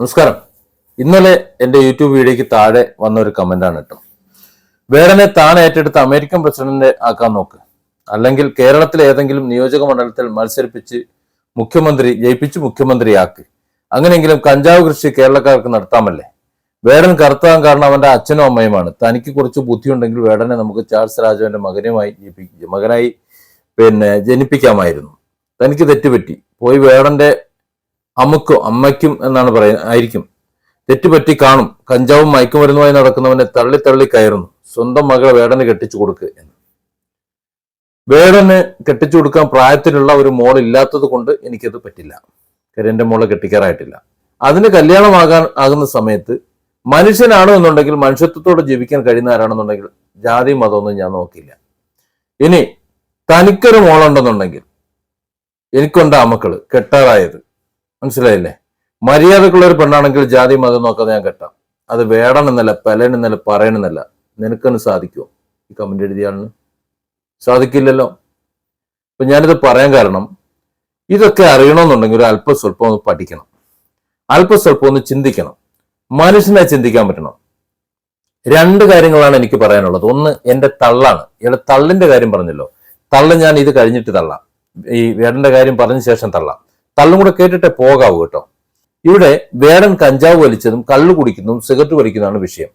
നമസ്കാരം. ഇന്നലെ എന്റെ യൂട്യൂബ് വീഡിയോയ്ക്ക് താഴെ വന്ന ഒരു കമന്റാണ് കേട്ടോ. വേടനെ താൻ ഏറ്റെടുത്ത് അമേരിക്കൻ പ്രസിഡന്റ് ആക്കാൻ നോക്ക്. അല്ലെങ്കിൽ കേരളത്തിലെ ഏതെങ്കിലും നിയോജക മണ്ഡലത്തിൽ മത്സരിപ്പിച്ച് മുഖ്യമന്ത്രി ജയിപ്പിച്ച് മുഖ്യമന്ത്രിയാക്ക്. അങ്ങനെയെങ്കിലും കഞ്ചാവ് കൃഷി കേരളക്കാർക്ക് നടത്താമല്ലേ? വേടൻ കറുത്താൻ കാരണം അവന്റെ അച്ഛനും അമ്മയുമാണ്. തനിക്ക് കുറച്ച് ബുദ്ധിയുണ്ടെങ്കിൽ വേടനെ നമുക്ക് ചാൾസ് രാജാവിന്റെ മകനുമായി ജയിപ്പിക്കും മകനായി പിന്നെ ജനിപ്പിക്കാമായിരുന്നു. തനിക്ക് തെറ്റുപറ്റി. പോയി വേടന്റെ അമ്മക്കോ അമ്മയ്ക്കും എന്നാണ് പറയുന്നത് ആയിരിക്കും. തെറ്റുപറ്റി കാണും. കഞ്ചാവും മയക്കുമരുന്നുമായി നടക്കുന്നവനെ തള്ളി തള്ളി കയറുന്നു. സ്വന്തം മകളെ വേടന് കെട്ടിച്ചു കൊടുക്ക് എന്ന്. വേടന് കെട്ടിച്ചു കൊടുക്കാൻ പ്രായത്തിലുള്ള ഒരു മോൾ ഇല്ലാത്തത് കൊണ്ട് എനിക്കത് പറ്റില്ല. കാര്യം എന്റെ മോളെ കെട്ടിക്കാറായിട്ടില്ല. അതിന് കല്യാണമാകാൻ ആകുന്ന സമയത്ത് മനുഷ്യനാണോ എന്നുണ്ടെങ്കിൽ മനുഷ്യത്വത്തോടെ ജീവിക്കാൻ കഴിയുന്ന ആരാണെന്നുണ്ടെങ്കിൽ ജാതി മതമൊന്നും ഞാൻ നോക്കില്ല ഇനി തനിക്കൊരു മോളുണ്ടെന്നുണ്ടെങ്കിൽ എനിക്കുണ്ട് ആ മക്കൾ കെട്ടാറായത്. മനസ്സിലായില്ലേ? മര്യാദക്കുള്ള ഒരു പെണ്ണാണെങ്കിൽ ജാതി മതം നോക്കാതെ ഞാൻ കെട്ടാം. അത് വേണമെന്നല്ല പലനെന്നല്ല പറയണമെന്നല്ല നിനക്കൊന്ന് സാധിക്കുമോ ഈ കമന്റ് എഴുതിയാളിന് സാധിക്കില്ലല്ലോ. അപ്പൊ ഞാനിത് പറയാൻ കാരണം ഇതൊക്കെ അറിയണമെന്നുണ്ടെങ്കിൽ ഒരു അല്പം സ്വല്പം ഒന്ന് പഠിക്കണം. അല്പ സ്വല്പം ഒന്ന് ചിന്തിക്കണം. മനുഷ്യനെ ചിന്തിക്കാൻ പറ്റണം. രണ്ട് കാര്യങ്ങളാണ് എനിക്ക് പറയാനുള്ളത്. ഒന്ന് എന്റെ തള്ളാണ്. ഇയാളെ തള്ളിന്റെ കാര്യം പറഞ്ഞല്ലോ. തള്ള ഞാൻ ഇത് കഴിഞ്ഞിട്ട് തള്ളാം. ഈ വേടന്റെ കാര്യം പറഞ്ഞ ശേഷം തള്ളാം. തള്ളും കൂടെ കേട്ടിട്ടേ പോകാവൂ കേട്ടോ. ഇവിടെ വേടൻ കഞ്ചാവ് വലിച്ചതും കള്ളു കുടിക്കുന്നതും സിഗരറ്റ് വലിക്കുന്നതാണ് വിഷയം.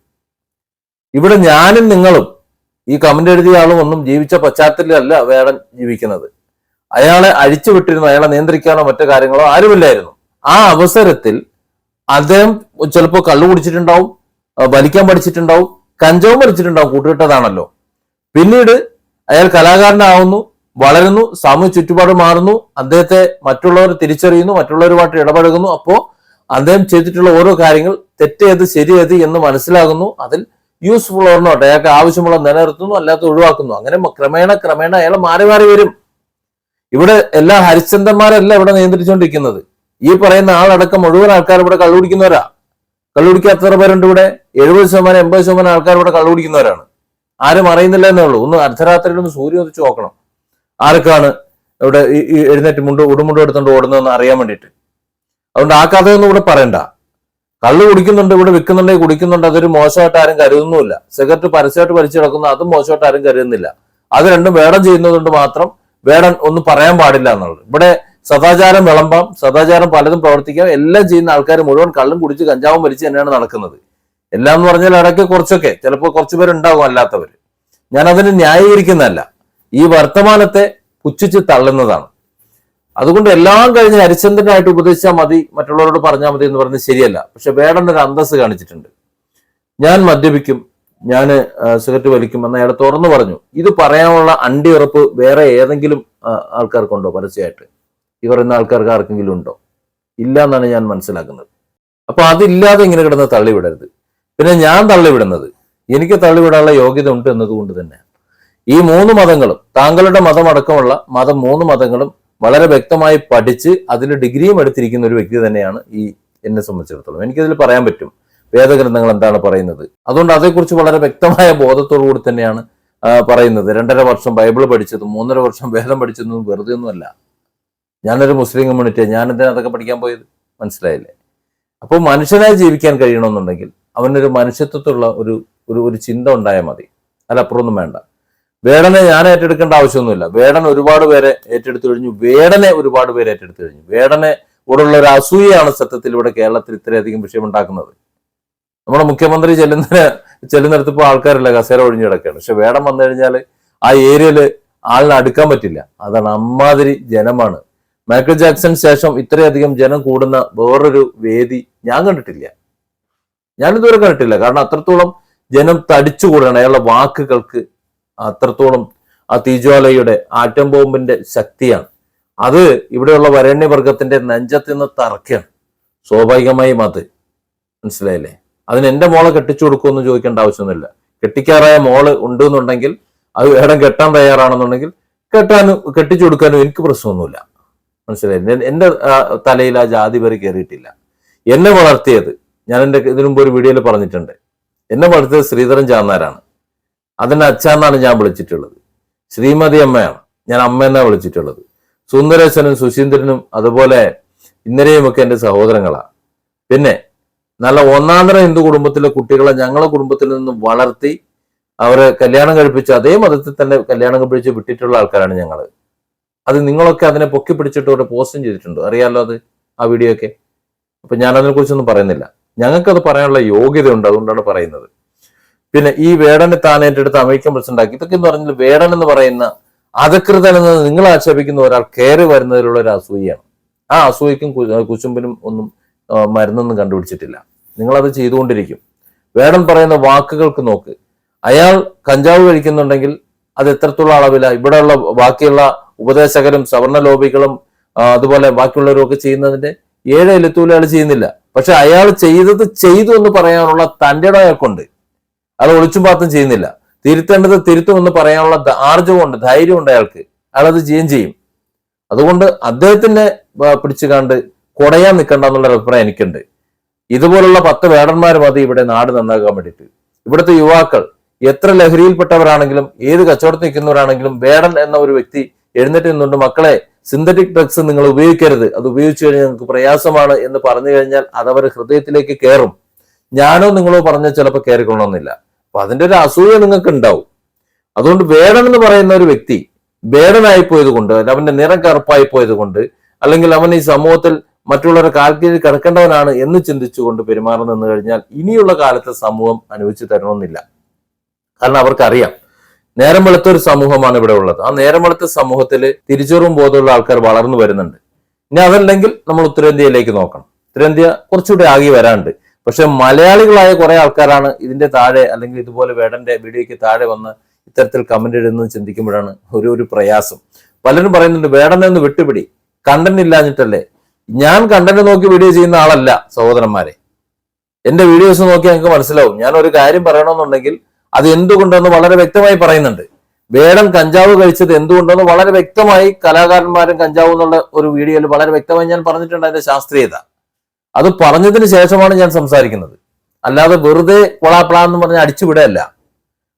ഇവിടെ ഞാനും നിങ്ങളും ഈ കമന്റ് എഴുതിയ ആളും ഒന്നും ജീവിച്ച പശ്ചാത്തലത്തിലല്ല വേടൻ ജീവിക്കുന്നത്. അയാളെ അഴിച്ചു വിട്ടിരുന്നു അയാളെ നിയന്ത്രിക്കാനോ മറ്റു കാര്യങ്ങളോ ആരുമില്ലായിരുന്നു. ആ അവസരത്തിൽ അദ്ദേഹം ചിലപ്പോൾ കള്ളു കുടിച്ചിട്ടുണ്ടാവും വലിക്കാൻ പഠിച്ചിട്ടുണ്ടാവും കഞ്ചാവും വലിച്ചിട്ടുണ്ടാവും കൂട്ടുകെട്ടതാണല്ലോ. പിന്നീട് അയാൾ കലാകാരനാവുന്നു വളരുന്നു സാമൂഹ്യ ചുറ്റുപാട് മാറുന്നു അദ്ദേഹത്തെ മറ്റുള്ളവർ തിരിച്ചറിയുന്നു മറ്റുള്ളവരുമായിട്ട് ഇടപഴകുന്നു. അപ്പോ അദ്ദേഹം ചെയ്തിട്ടുള്ള ഓരോ കാര്യങ്ങൾ തെറ്റേത് ശരിയേത് എന്ന് മനസ്സിലാകുന്നു. അതിൽ യൂസ്ഫുൾ ഓർ അയാൾക്ക് ആവശ്യമുള്ള നിലനിർത്തുന്നു അല്ലാത്ത ഒഴിവാക്കുന്നു. അങ്ങനെ ക്രമേണ ക്രമേണ അയാൾ മാറി മാറി വരും. ഇവിടെ എല്ലാ ഹരിശ്ചന്ദ്രന്മാരല്ല ഇവിടെ നിയന്ത്രിച്ചുകൊണ്ടിരിക്കുന്നത്. ഈ പറയുന്ന ആളടക്കം മുഴുവൻ ആൾക്കാർ ഇവിടെ കള്ളുപിടിക്കുന്നവരാ കള്ളുപിടിക്കാത്ത എത്ര പേരുണ്ട് ഇവിടെ? എഴുപത് ശതമാനം എൺപത് ശതമാനം ആൾക്കാർ ഇവിടെ കള്ളുപിടിക്കുന്നവരാണ് ആരും അറിയുന്നില്ല എന്നേ ഉള്ളൂ. ഒന്ന് അർദ്ധരാത്രിയിൽ ഒന്ന് സൂര്യം ഒന്നിച്ച് നോക്കണം. ആർക്കാണ് ഇവിടെ ഈ എഴുന്നേറ്റ് മുണ്ട് ഉടുമുണ്ട് എടുത്തുകൊണ്ട് ഓടുന്നതെന്ന് അറിയാൻ വേണ്ടിയിട്ട്. അതുകൊണ്ട് ആ കഥയൊന്നും ഇവിടെ പറയണ്ട. കള്ള് കുടിക്കുന്നുണ്ട് ഇവിടെ വിൽക്കുന്നുണ്ടെങ്കിൽ കുടിക്കുന്നുണ്ട്. അതൊരു മോശമായിട്ട് ആരും കരുതുന്നുമില്ല. സിഗരറ്റ് പരസ്യമായിട്ട് വലിച്ചു കിടക്കുന്നു അതും മോശമായിട്ട് ആരും കരുതുന്നില്ല. അത് രണ്ടും വേടം ചെയ്യുന്നതുകൊണ്ട് മാത്രം വേടൻ ഒന്നും പറയാൻ പാടില്ല എന്നുള്ളത്. ഇവിടെ സദാചാരം വിളമ്പാം സദാചാരം പലതും പ്രവർത്തിക്കാം. എല്ലാം ചെയ്യുന്ന ആൾക്കാർ മുഴുവൻ കള്ളും കുടിച്ച് കഞ്ചാവും വലിച്ച് തന്നെയാണ് നടക്കുന്നത്. എല്ലാം എന്ന് പറഞ്ഞാൽ ഇടയ്ക്ക് കുറച്ചൊക്കെ ചിലപ്പോൾ കുറച്ചുപേരുണ്ടാകും അല്ലാത്തവർ ഞാൻ അതിനെ ന്യായീകരിക്കുന്നതല്ല. ഈ വർത്തമാനത്തെ പുച്ഛിച്ച് തള്ളുന്നതാണ്. അതുകൊണ്ട് എല്ലാം കഴിഞ്ഞ് ഹരിചന്ദ്രനായിട്ട് ഉപദേശിച്ചാൽ മതി മറ്റുള്ളവരോട് പറഞ്ഞാൽ മതി എന്ന് പറയുന്നത് ശരിയല്ല. പക്ഷെ വേടന്റെ ഒരു അന്തസ് കാണിച്ചിട്ടുണ്ട്. ഞാൻ മദ്യപിക്കും ഞാൻ സിഗരറ്റ് വലിക്കും എന്ന് അയാൾ തുറന്നു പറഞ്ഞു. ഇത് പറയാനുള്ള അണ്ടിയുറപ്പ് വേറെ ഏതെങ്കിലും ആൾക്കാർക്കുണ്ടോ പരസ്യമായിട്ട്? ഈ പറയുന്ന ആൾക്കാർക്ക് ആർക്കെങ്കിലും ഉണ്ടോ? ഇല്ല എന്നാണ് ഞാൻ മനസ്സിലാക്കുന്നത്. അപ്പൊ അതില്ലാതെ ഇങ്ങനെ കിടന്ന് തള്ളിവിടരുത്. പിന്നെ ഞാൻ തള്ളിവിടുന്നത് എനിക്ക് തള്ളിവിടാനുള്ള യോഗ്യത ഉണ്ട് എന്നതുകൊണ്ട് തന്നെ. ഈ മൂന്ന് മതങ്ങളും താങ്കളുടെ മതമടക്കമുള്ള മതം മൂന്ന് മതങ്ങളും വളരെ വ്യക്തമായി പഠിച്ച് അതിൽ ഡിഗ്രിയും എടുത്തിരിക്കുന്ന ഒരു വ്യക്തി തന്നെയാണ് ഈ എന്നെ സംബന്ധിച്ചിടത്തോളം. എനിക്കതിൽ പറയാൻ പറ്റും വേദഗ്രന്ഥങ്ങൾ എന്താണ് പറയുന്നത്. അതുകൊണ്ട് അതേക്കുറിച്ച് വളരെ വ്യക്തമായ ബോധത്തോടു കൂടി തന്നെയാണ് പറയുന്നത്. രണ്ടര വർഷം ബൈബിൾ പഠിച്ചതും മൂന്നര വർഷം വേദം പഠിച്ചതും വെറുതെ ഒന്നുമല്ല. ഞാനൊരു മുസ്ലിം കമ്മ്യൂണിറ്റിയാണ്. ഞാൻ എന്തിനാ അതൊക്കെ പഠിക്കാൻ പോയത്? മനസ്സിലായില്ലേ? അപ്പോൾ മനുഷ്യനായി ജീവിക്കാൻ കഴിയണമെന്നുണ്ടെങ്കിൽ അവനൊരു മനുഷ്യത്വത്തുള്ള ഒരു ഒരു ഒരു ചിന്ത ഉണ്ടായാൽ മതി. അതിലപ്പുറമൊന്നും വേണ്ട. വേടനെ ഞാൻ ഏറ്റെടുക്കേണ്ട ആവശ്യമൊന്നുമില്ല. വേടൻ ഒരുപാട് പേരെ ഏറ്റെടുത്തു കഴിഞ്ഞു. വേടനെ ഒരുപാട് പേര് ഏറ്റെടുത്തു കഴിഞ്ഞു. വേടനെ കൂടെയുള്ള ഒരു അസൂയയാണ് സത്യത്തിൽ ഇവിടെ കേരളത്തിൽ ഇത്രയധികം വിഷയമുണ്ടാക്കുന്നത്. നമ്മുടെ മുഖ്യമന്ത്രി ചെല്ലുന്നതിന് ചെല്ലുന്നിടത്ത് ഇപ്പോൾ ആൾക്കാരില്ല. കസേര ഒഴിഞ്ഞു കിടക്കുകയാണ്. പക്ഷെ വേടം വന്നു കഴിഞ്ഞാൽ ആ ഏരിയയിൽ ആളിനെ അടുക്കാൻ പറ്റില്ല. അതാണ് അമ്മാതിരി ജനമാണ്. മൈക്കിൾ ജാക്സൺ ശേഷം ഇത്രയധികം ജനം കൂടുന്ന വേറൊരു വേദി ഞാൻ കണ്ടിട്ടില്ല. ഞാനിതുവരെ കണ്ടിട്ടില്ല. കാരണം അത്രത്തോളം ജനം തടിച്ചുകൂടണം അയാളുടെ വാക്കുകൾക്ക് അത്രത്തോളം ആ തീജ്വാലയുടെ ആറ്റം ബോംബിന്റെ ശക്തിയാണ്. അത് ഇവിടെയുള്ള വരണ്യവർഗത്തിന്റെ നെഞ്ചത്ത് നിന്ന് തറക്കാണ് സ്വാഭാവികമായും അത്. മനസ്സിലായില്ലേ? അതിന് എന്റെ മോളെ കെട്ടിച്ചു കൊടുക്കുമെന്ന് ചോദിക്കേണ്ട ആവശ്യമൊന്നുമില്ല. കെട്ടിക്കാറായ മോൾ ഉണ്ട് എന്നുണ്ടെങ്കിൽ അത് വേടം കെട്ടാൻ തയ്യാറാണെന്നുണ്ടെങ്കിൽ കെട്ടാനും കെട്ടിച്ചു കൊടുക്കാനും എനിക്ക് പ്രശ്നമൊന്നുമില്ല. മനസ്സിലായില്ലേ? എന്റെ തലയിൽ ആ ജാതി വരെ കയറിയിട്ടില്ല. എന്നെ വളർത്തിയത് ഞാൻ എന്റെ ഇതിനു ഒരു വീഡിയോയിൽ പറഞ്ഞിട്ടുണ്ട്. എന്നെ വളർത്തിയത് ശ്രീധരൻ ചാന്നാരാണ്. അതിന്റെ അച്ഛന്നാണ് ഞാൻ വിളിച്ചിട്ടുള്ളത്. ശ്രീമതി അമ്മയാണ്. ഞാൻ അമ്മ എന്നാണ് വിളിച്ചിട്ടുള്ളത്. സുന്ദരേശനും സുശീന്ദ്രനും അതുപോലെ ഇന്നലെയും ഒക്കെ എന്റെ സഹോദരങ്ങളാണ്. പിന്നെ നല്ല ഒന്നാന്തര ഹിന്ദു കുടുംബത്തിലെ കുട്ടികളെ ഞങ്ങളെ കുടുംബത്തിൽ നിന്ന് വളർത്തി അവരെ കല്യാണം കഴിപ്പിച്ച് അതേ മതത്തിൽ തന്നെ കല്യാണം കഴിപ്പിച്ച് വിട്ടിട്ടുള്ള ആൾക്കാരാണ് ഞങ്ങൾ അത് നിങ്ങളൊക്കെ അതിനെ പൊക്കി പിടിച്ചിട്ട് ഒരു പോസ്റ്റും ചെയ്തിട്ടുണ്ട്. അറിയാലോ അത് ആ വീഡിയോ ഒക്കെ അപ്പൊ ഞാൻ അതിനെക്കുറിച്ചൊന്നും പറയുന്നില്ല. ഞങ്ങൾക്കത് പറയാനുള്ള യോഗ്യത ഉണ്ട് അതുകൊണ്ടാണ് പറയുന്നത്. പിന്നെ ഈ വേടനെ താൻ ഏറ്റെടുത്ത് അമേരിക്കൻ പ്രസിഡന്റ് ആക്കി. ഇതൊക്കെ എന്ന് പറഞ്ഞാൽ വേടൻ എന്ന് പറയുന്ന അധകൃതൻ എന്ന് നിങ്ങൾ ആക്ഷേപിക്കുന്ന ഒരാൾ കയറി വരുന്നതിലുള്ള ഒരു അസൂയാണ് ആ അസൂയക്കും കുശുമ്പിനും ഒന്നും മരുന്നൊന്നും കണ്ടുപിടിച്ചിട്ടില്ല. നിങ്ങളത് ചെയ്തുകൊണ്ടിരിക്കും. വേടൻ പറയുന്ന വാക്കുകൾക്ക് നോക്ക്. അയാൾ കഞ്ചാവ് കഴിക്കുന്നുണ്ടെങ്കിൽ അത് എത്രത്തോളം അളവില? ഇവിടെയുള്ള ബാക്കിയുള്ള ഉപദേശകരും സവർണ ലോബികളും അതുപോലെ ബാക്കിയുള്ളവരും ഒക്കെ ചെയ്യുന്നതിന്റെ ഏഴ് എലുത്തൂല അയാൾ ചെയ്യുന്നില്ല. പക്ഷെ അയാൾ ചെയ്തത് ചെയ്തു എന്ന് പറയാനുള്ള തന്റെ അയാൾക്കുണ്ട്. അയാൾ ഒളിച്ചും പാത്തും ചെയ്യുന്നില്ല. തിരുത്തേണ്ടത് തിരുത്തുമെന്ന് പറയാനുള്ള ആർജവമുണ്ട് ധൈര്യമുണ്ട് അയാൾക്ക്. അയാൾ അത് ചെയ്യുകയും ചെയ്യും. അതുകൊണ്ട് അദ്ദേഹത്തിനെ പിടിച്ചു കണ്ട് കുടയാൻ നിൽക്കണ്ട എന്നുള്ള അഭിപ്രായം എനിക്കുണ്ട്. ഇതുപോലുള്ള പത്ത് വേടന്മാർ മതി ഇവിടെ നാട് നന്നാക്കാൻ വേണ്ടിയിട്ട്. ഇവിടുത്തെ യുവാക്കൾ എത്ര ലഹരിയിൽപ്പെട്ടവരാണെങ്കിലും ഏത് കച്ചവടത്തിൽ നിൽക്കുന്നവരാണെങ്കിലും വേടൻ എന്ന ഒരു വ്യക്തി എഴുന്നേറ്റ് നിന്നുകൊണ്ട് മക്കളെ സിന്തറ്റിക് ഡ്രഗ്സ് നിങ്ങൾ ഉപയോഗിക്കരുത്. അത് ഉപയോഗിച്ചു കഴിഞ്ഞാൽ നിങ്ങൾക്ക് പ്രയാസമാണ് എന്ന് പറഞ്ഞു കഴിഞ്ഞാൽ അത് ഹൃദയത്തിലേക്ക് കയറും. ഞാനോ നിങ്ങളോ പറഞ്ഞാൽ ചിലപ്പോൾ കയറിക്കൊള്ളണമെന്നില്ല. അപ്പൊ അതിന്റെ ഒരു അസൂയ നിങ്ങൾക്ക് ഉണ്ടാവും. അതുകൊണ്ട് വേടൻ എന്ന് പറയുന്ന ഒരു വ്യക്തി വേടനായി പോയത് കൊണ്ട് അവന്റെ നിറം കറുപ്പായി പോയത് കൊണ്ട് അല്ലെങ്കിൽ അവൻ ഈ സമൂഹത്തിൽ മറ്റുള്ളവരെ കാൽക്കീഴിൽ കിടക്കേണ്ടവനാണ് എന്ന് ചിന്തിച്ചുകൊണ്ട് പെരുമാറുന്നു നിന്ന് കഴിഞ്ഞാൽ ഇനിയുള്ള കാലത്തെ സമൂഹം അനുവദിച്ചു തരണമെന്നില്ല. കാരണം അവർക്കറിയാം നേരം വെളുത്ത ഒരു സമൂഹമാണ് ഇവിടെ ഉള്ളത്. ആ നേരം വെളുത്ത സമൂഹത്തിൽ തിരിച്ചറിവും ബോധമുള്ള ആൾക്കാർ വളർന്നു വരുന്നുണ്ട്. ഇനി അതല്ലെങ്കിൽ നമ്മൾ ഉത്തരേന്ത്യയിലേക്ക് നോക്കണം. ഉത്തരേന്ത്യ കുറച്ചുകൂടി ആകെ വരാണ്ട് പക്ഷെ മലയാളികളായ കുറെ ആൾക്കാരാണ് ഇതിന്റെ താഴെ അല്ലെങ്കിൽ ഇതുപോലെ വേടന്റെ വീഡിയോയ്ക്ക് താഴെ വന്ന് ഇത്തരത്തിൽ കമന്റ് ഇടുന്നത് ചിന്തിക്കുമ്പോഴാണ് ഒരു ഒരു പ്രയാസം. പലരും പറയുന്നുണ്ട് വേടനെന്ന് വിട്ടുപിടി. കണ്ടന്റ് ഇല്ലാഞ്ഞിട്ടല്ലേ? ഞാൻ കണ്ടന്റ് നോക്കി വീഡിയോ ചെയ്യുന്ന ആളല്ല സഹോദരന്മാരെ. എന്റെ വീഡിയോസ് നോക്കി ഞങ്ങൾക്ക് മനസ്സിലാവും. ഞാൻ ഒരു കാര്യം പറയണമെന്നുണ്ടെങ്കിൽ അത് എന്തുകൊണ്ടെന്ന് വളരെ വ്യക്തമായി പറയുന്നുണ്ട്. വേടൻ കഞ്ചാവ് കഴിച്ചത് എന്തുകൊണ്ടെന്ന് വളരെ വ്യക്തമായി കലാകാരന്മാരും കഞ്ചാവ് എന്നുള്ള ഒരു വീഡിയോയിൽ വളരെ വ്യക്തമായി ഞാൻ പറഞ്ഞിട്ടുണ്ട് അതിന്റെ ശാസ്ത്രീയത. അത് പറഞ്ഞതിന് ശേഷമാണ് ഞാൻ സംസാരിക്കുന്നത്. അല്ലാതെ വെറുതെ കൊളാപ്ലാ എന്ന് പറഞ്ഞ് അടിച്ചുവിടല്ല.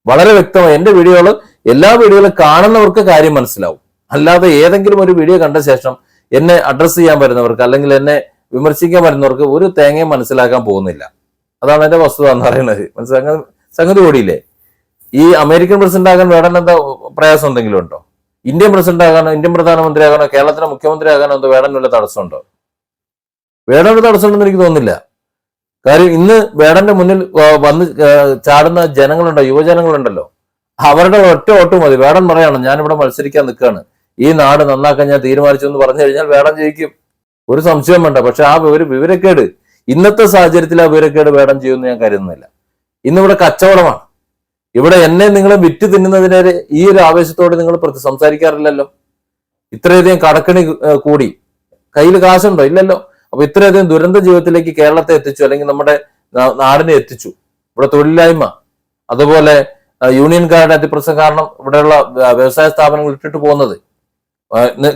വളരെ വ്യക്തമായി എന്റെ വീഡിയോകൾ എല്ലാ വീഡിയോകളും കാണുന്നവർക്ക് കാര്യം മനസ്സിലാവും. അല്ലാതെ ഏതെങ്കിലും ഒരു വീഡിയോ കണ്ട ശേഷം എന്നെ അഡ്രസ്സ് ചെയ്യാൻ വരുന്നവർക്ക് അല്ലെങ്കിൽ എന്നെ വിമർശിക്കാൻ വരുന്നവർക്ക് ഒരു തേങ്ങയും മനസ്സിലാക്കാൻ പോകുന്നില്ല. അതാണ് എന്റെ വസ്തുത എന്ന് പറയുന്നത്. മനസ്സിലാക്കാൻ സംഗതി ഓടിയില്ലേ? ഈ അമേരിക്കൻ പ്രസിഡന്റ് ആകാൻ വേടൻ എന്താ പ്രയാസം എന്തെങ്കിലും ഉണ്ടോ? ഇന്ത്യൻ പ്രസിഡന്റ് ആകാനോ ഇന്ത്യൻ പ്രധാനമന്ത്രി ആകാനോ കേരളത്തിലെ മുഖ്യമന്ത്രി ആകാനോ എന്തോ വേടൻ തടസ്സമുണ്ടോ? വേടൻ തടസ്സമുണ്ടെന്ന് എനിക്ക് തോന്നുന്നില്ല. കാര്യം ഇന്ന് വേടന്റെ മുന്നിൽ വന്ന് ചാടുന്ന ജനങ്ങളുണ്ടോ? യുവജനങ്ങളുണ്ടല്ലോ? അവരുടെ ഒറ്റ ഓട്ട് മതി. വേടൻ പറയാണ് ഞാനിവിടെ മത്സരിക്കാൻ നിൽക്കുകയാണ്. ഈ നാട് നന്നാക്കാൻ ഞാൻ തീരുമാനിച്ചു എന്ന് പറഞ്ഞു കഴിഞ്ഞാൽ വേടൻ ജയിക്കും. ഒരു സംശയം വേണ്ട. പക്ഷെ ആ ഒരു വിവരക്കേട് ഇന്നത്തെ സാഹചര്യത്തിൽ ആ വിവരക്കേട് വേടൻ ചെയ്യുമെന്ന് ഞാൻ കരുതുന്നില്ല. ഇന്നിവിടെ കച്ചവടമാണ്. ഇവിടെ എന്നെ നിങ്ങൾ വിറ്റ് തിന്നുന്നതിനെതിരെ ഈ ഒരു ആവേശത്തോടെ നിങ്ങൾ പ്രതി- സംസാരിക്കാറില്ലല്ലോ. ഇത്രയധികം കടക്കണി കൂടി. കയ്യിൽ കാശുണ്ടോ? ഇല്ലല്ലോ. അപ്പൊ ഇത്രയധികം ദുരന്ത ജീവിതത്തിലേക്ക് കേരളത്തെ എത്തിച്ചു അല്ലെങ്കിൽ നമ്മുടെ നാടിനെ എത്തിച്ചു. ഇവിടെ തൊഴിലില്ലായ്മ അതുപോലെ യൂണിയൻ യൂണിയൻകാരുടെ അതിപ്രസം കാരണം ഇവിടെയുള്ള വ്യ- വ്യവസായ സ്ഥാപനങ്ങൾ ഇട്ടിട്ട് പോകുന്നത്.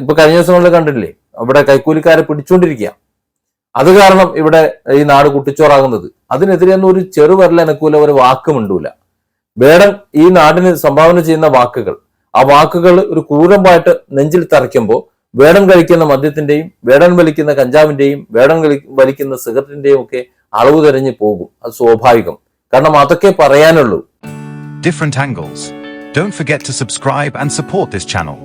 ഇപ്പൊ കഴിഞ്ഞ ദിവസങ്ങളിൽ കണ്ടില്ലേ അവിടെ കൈക്കൂലിക്കാരെ പിടിച്ചുകൊണ്ടിരിക്കുക അത് കാരണം ഇവിടെ ഈ നാട് കുട്ടിച്ചോറാകുന്നത്. അതിനെതിരെ ഒന്നും ഒരു ചെറുവരല എനക്കൂല ഒരു വാക്കും ഉണ്ടൂല വേടൻ ഈ നാടിന് സംഭാവന ചെയ്യുന്ന വാക്കുകൾ ആ വാക്കുകൾ ഒരു കൂരമ്പായിട്ട് നെഞ്ചിൽ തറയ്ക്കുമ്പോൾ വേടൻ കഴിക്കുന്ന മദ്യത്തിന്റെയും വേടൻ വലിക്കുന്ന കഞ്ചാവിന്റെയും വേടൻ വലിക്കുന്ന സിഗരറ്റിന്റെയും ഒക്കെ അളവ് തെരഞ്ഞു പോകും അത് സ്വാഭാവികം കാരണം അതൊക്കെ പറയാനുള്ളൂ different angles. Don't forget to subscribe and support this channel.